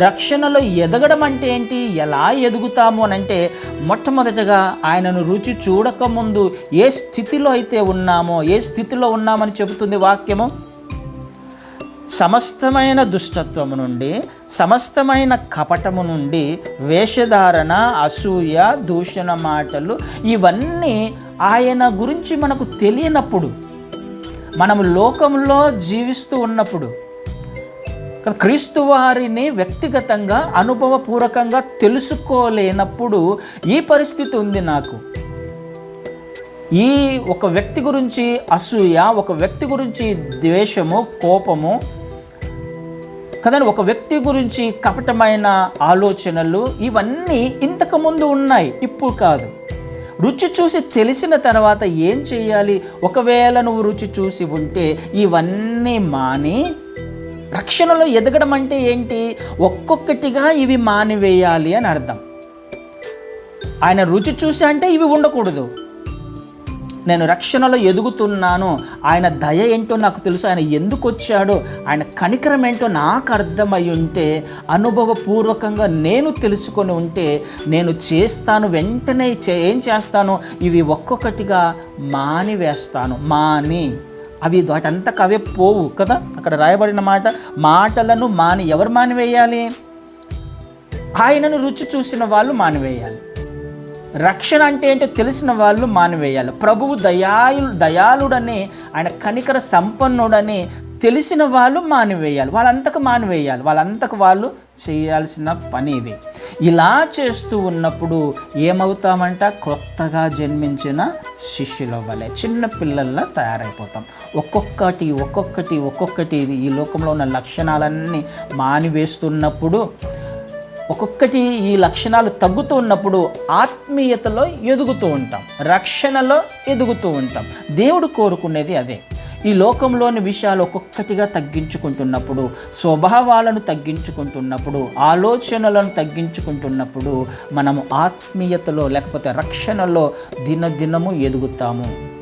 రక్షణలో ఎదగడం అంటే ఏంటి? ఎలా ఎదుగుతాము అని అంటే మొట్టమొదటగా ఆయనను రుచి చూడకముందు ఏ స్థితిలో అయితే ఉన్నామో ఏ స్థితిలో ఉన్నామని చెబుతుంది వాక్యము? సమస్తమైన దుష్టత్వము నుండి సమస్తమైన కపటము నుండి వేషధారణ అసూయ దూషణ మాటలు ఇవన్నీ ఆయన గురించి మనకు తెలియనప్పుడు మనము లోకంలో జీవిస్తూ ఉన్నప్పుడు క్రీస్తు వారిని వ్యక్తిగతంగా అనుభవపూర్వకంగా తెలుసుకోలేనప్పుడు ఈ పరిస్థితి ఉంది నాకు. ఈ ఒక వ్యక్తి గురించి అసూయ ఒక వ్యక్తి గురించి ద్వేషము కోపము కదండి ఒక వ్యక్తి గురించి కపటమైన ఆలోచనలు ఇవన్నీ ఇంతకుముందు ఉన్నాయి ఇప్పుడు కాదు. రుచి చూసి తెలిసిన తర్వాత ఏం చేయాలి? ఒకవేళ నువ్వు రుచి చూసి ఉంటే ఇవన్నీ మాని రక్షణలో ఎదగడం అంటే ఏంటి? ఒక్కొక్కటిగా ఇవి మానివేయాలి అని అర్థం. ఆయన రుచి చూసి అంటే ఇవి ఉండకూడదు. నేను రక్షణలో ఎదుగుతున్నాను. ఆయన దయ ఏంటో నాకు తెలుసు. ఆయన ఎందుకు వచ్చాడో ఆయన కనికరం ఏంటో నాకు అర్థమై ఉంటే అనుభవపూర్వకంగా నేను తెలుసుకొని ఉంటే నేను చేస్తాను వెంటనే చే- ఏం చేస్తాను? ఇవి ఒక్కొక్కటిగా మానివేస్తాను. మాని అవి వాటంతకు అవే పోవు కదా? అక్కడ రాయబడిన మాట మాటలను మాని ఎవరు మానివేయాలి? ఆయనను రుచి చూసిన వాళ్ళు మానివేయాలి. రక్షణ అంటే ఏంటో తెలిసిన వాళ్ళు మానివేయాలి. ప్రభువు దయాలు దయాళుడని ఆయన కనికర సంపన్నుడని తెలిసిన వాళ్ళు మానివేయాలి. వాళ్ళంతకు మానివేయాలి. వాళ్ళంతకు వాళ్ళు చేయాల్సిన పని ఇది. ఇలా చేస్తూ ఉన్నప్పుడు ఏమవుతామంట? కొత్తగా జన్మించిన శిష్యుల వలె చిన్న పిల్లల్లా తయారైపోతాం. ఒక్కొక్కటి ఒక్కొక్కటి ఒక్కొక్కటి ఈ లోకంలో ఉన్న లక్షణాలన్నీ మానివేస్తున్నప్పుడు ఒక్కొక్కటి ఈ లక్షణాలు తగ్గుతూ ఉన్నప్పుడు ఆత్మీయతలో ఎదుగుతూ ఉంటాం. రక్షణలో ఎదుగుతూ ఉంటాం. దేవుడు కోరుకునేది అదే. ఈ లోకంలోని విషయాలు ఒక్కొక్కటిగా తగ్గించుకుంటున్నప్పుడు స్వభావాలను తగ్గించుకుంటున్నప్పుడు ఆలోచనలను తగ్గించుకుంటున్నప్పుడు మనము ఆత్మీయతలో లేకపోతే రక్షణలో దినదినము ఎదుగుతాము.